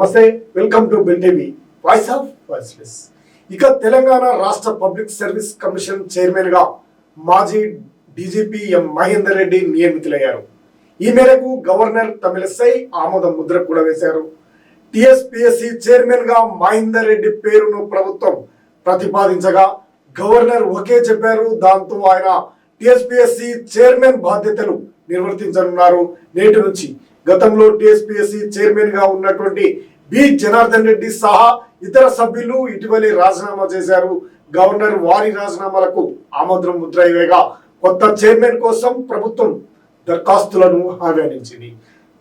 నమస్తే welcome to bill TV voice of voiceless. ఇక తెలంగాణ రాష్ట్ర పబ్లిక్ సర్వీస్ కమిషన్ చైర్మన్గా మాజీ డీజీపీ ఎం మహేందర్ రెడ్డి నియమితులయ్యారు. ఈ మేరకు గవర్నర్ తమిళసై ఆమోద ముద్ర కూడా వేశారు. టిఎస్పిఎస్సి చైర్మన్గా మహేందర్ రెడ్డి పేరును ప్రభుత్వం ప్రతిపాదించగా గవర్నర్ ఒకే చెప్పారు. దాంతో ఆయన టిఎస్పిఎస్సి చైర్మన్ బాధ్యతలు నిర్వర్తించనున్నారు. నేటి నుంచి గతంలో టిఎస్పిఎస్సి చైర్మన్గా ఉన్నటువంటి బి. జనార్దన్ రెడ్డి సహా ఇతర సభ్యులు ఇటీవలే రాజీనామా చేశారు. గవర్నర్ వారి రాజీనామాలకు ఆమోదం ముద్ర కొత్త చైర్మన్ కోసం ప్రభుత్వం దరఖాస్తులను ఆహ్వానించింది.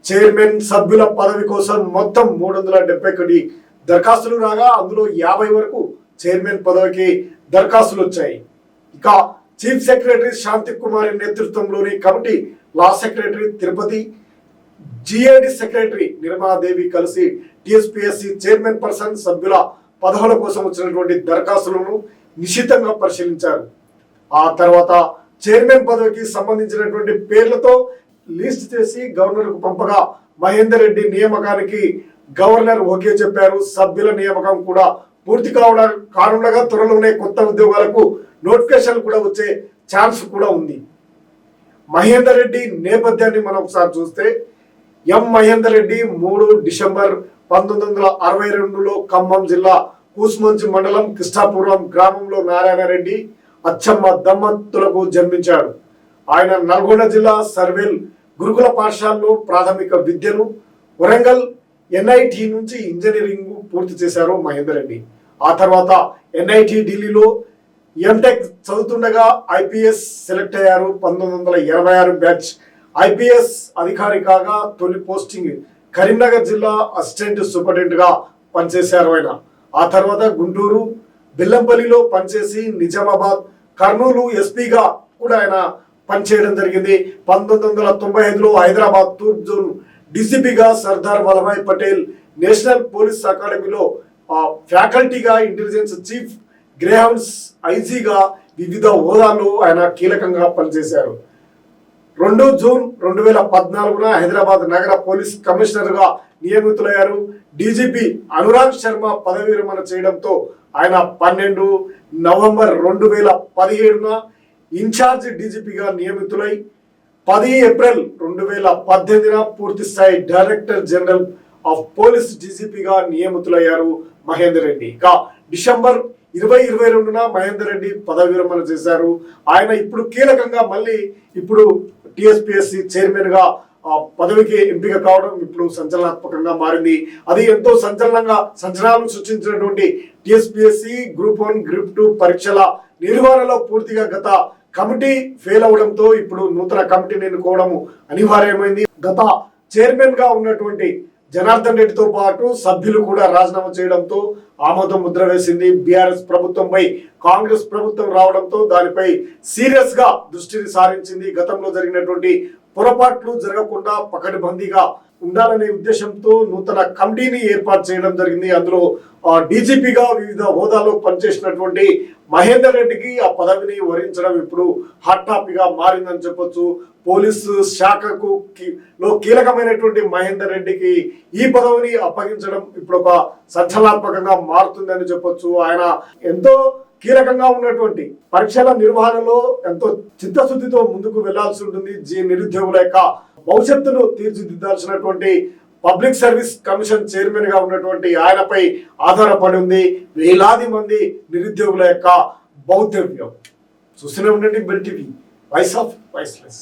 చైర్మన్ సభ్యుల పదవి కోసం మొత్తం మూడు వందల డెబ్బై ఒకటి దరఖాస్తులు రాగా అందులో యాభై వరకు చైర్మన్ పదవికి దరఖాస్తులు వచ్చాయి. ఇక చీఫ్ సెక్రటరీ శాంతి కుమారి నేతృత్వంలోని committee law secretary Tirupati GAD secretary Nirmaladevi కలిసి టీఎస్పీఎస్సీ చైర్మన్ పర్సన్ సభ్యుల పదవుల కోసం వచ్చినటువంటి దరఖాస్తులను నిశితంగా పరిశీలించారు. ఆ తర్వాత చైర్మన్ పదవికి సంబంధించినటువంటి పేర్లతో లిస్ట్ చేసి గవర్నర్కు పంపగా మహేందర్ రెడ్డి నియామకానికి గవర్నర్ ఓకే చెప్పారు. సభ్యుల నియామకం కూడా పూర్తి కావడం కానుండగా త్వరలోనే కొత్త ఉద్యోగాలకు నోటిఫికేషన్ కూడా వచ్చే ఛాన్స్ కూడా ఉంది. మహేందర్ రెడ్డి నేపథ్యాన్ని మనం ఒకసారి చూస్తే ఎం మహేందర్ రెడ్డి మూడు డిసెంబర్ పంతొమ్మిది వందల అరవై రెండులో ఖమ్మం జిల్లా కూసుమంచి మండలం కృష్ణాపురం గ్రామంలో నారాయణ రెడ్డి అచ్చమ్మ దంపతులకు జన్మించాడు. ఆయన నల్గొండ జిల్లా సర్వేల్ గురుకుల పాఠశాలలో ప్రాథమిక విద్యను వరంగల్ ఎన్ఐటి నుంచి ఇంజనీరింగ్ పూర్తి చేశారు మహేందర్ రెడ్డి. ఆ తర్వాత ఎన్ఐటి ఢిల్లీలో ఎంటెక్ చదువుతుండగా ఐపీఎస్ సెలెక్ట్ అయ్యారు. పంతొమ్మిది వందల ఇరవై ఆరు బ్యాచ్ ఐపీఎస్ అధికారి కాగా తొలి పోస్టింగ్ కరీంనగర్ జిల్లా అసిస్టెంట్ సూపరింటెండెంట్గా పనిచేశారు ఆయన. ఆ తర్వాత గుంటూరు బెల్లంపల్లిలో పనిచేసి నిజామాబాద్ కర్నూలు ఎస్పీగా కూడా ఆయన పనిచేయడం జరిగింది. పంతొమ్మిది వందల తొంభై ఐదులో హైదరాబాద్ తూర్పు జోన్ డీసీపీగా సర్దార్ వల్లభాయ్ పటేల్ నేషనల్ పోలీస్ అకాడమీలో ఫ్యాకల్టీగా ఇంటెలిజెన్స్ చీఫ్ గ్రేహౌండ్స్ ఐజీగా వివిధ హోదాల్లో ఆయన కీలకంగా పనిచేశారు. రెండు జూన్ రెండు వేల పద్నాలుగున హైదరాబాద్ నగర పోలీస్ కమిషనర్గా నియమితులయ్యారు. డీజీపీ అనురాగ్ శర్మ పదవి విరమణ చేయడంతో ఆయన పన్నెండు నవంబర్ రెండు వేల పదిహేడున ఇన్ఛార్జ్ డీజీపీగా నియమితులై పది ఏప్రిల్ రెండు వేల పద్దెనిమిదిన పూర్తి స్థాయి డైరెక్టర్ జనరల్ ఆఫ్ పోలీస్ డీజీపీగా నియమితులయ్యారు మహేందర్ రెడ్డి. ఇక డిసెంబర్ ఇరవై ఇరవై రెండున మహేందర్ రెడ్డి పదవి విరమణ చేశారు. ఆయన ఇప్పుడు కీలకంగా మళ్ళీ ఇప్పుడు టిఎస్పిఎస్సి చైర్మన్గా పదవికి ఎంపిక కావడం ఇప్పుడు సంచలనాత్మకంగా మారింది. అది ఎంతో సంచలనంగా సంచలనాలను సృష్టించినటువంటి TSPSC group one group two పరీక్షల నిర్వహణలో పూర్తిగా గత కమిటీ ఫెయిల్ అవడంతో ఇప్పుడు నూతన కమిటీని ఎన్నుకోవడము అనివార్యమైంది. గత చైర్మన్గా ఉన్నటువంటి జనార్దన్ రెడ్డితో పాటు సభ్యులు కూడా రాజీనామా చేయడంతో ఆమోదం ముద్ర వేసింది బీఆర్ఎస్ ప్రభుత్వంపై. కాంగ్రెస్ ప్రభుత్వం రావడంతో దానిపై సీరియస్గా దృష్టిని సారించింది. గతంలో జరిగినటువంటి పొరపాట్లు జరగకుండా పకడ్బందీగా ఉండాలనే ఉద్దేశంతో నూతన కమిటీని ఏర్పాటు చేయడం జరిగింది. అందులో డీజీపీగా వివిధ హోదాలో పనిచేసినటువంటి మహేందర్ రెడ్డికి ఆ పదవిని వరించడం ఇప్పుడు హాట్ టాపిక్గా మారిందని చెప్పొచ్చు. పోలీసు శాఖకు లో కీలకమైనటువంటి మహేందర్ రెడ్డికి ఈ పదవిని అప్పగించడం ఇప్పుడు ఒక సంచలనాత్మకంగా మారుతుందని చెప్పొచ్చు. ఆయన ఎంతో కీలకంగా ఉన్నటువంటి పరీక్షల నిర్వహణలో ఎంతో చిత్తశుద్ధితో ముందుకు వెళ్ళాల్సి ఉంటుంది. జీ నిరుద్యోగుల యొక్క భవిష్యత్తును తీర్చిదిద్దాల్సినటువంటి పబ్లిక్ సర్వీస్ కమిషన్ చైర్మన్గా ఉన్నటువంటి ఆయనపై ఆధారపడి ఉంది. వేలాది మంది నిరుద్యోగుల యొక్క భౌతవ్యం చూస్తూనే ఉండండి bell TV. Voice of voiceless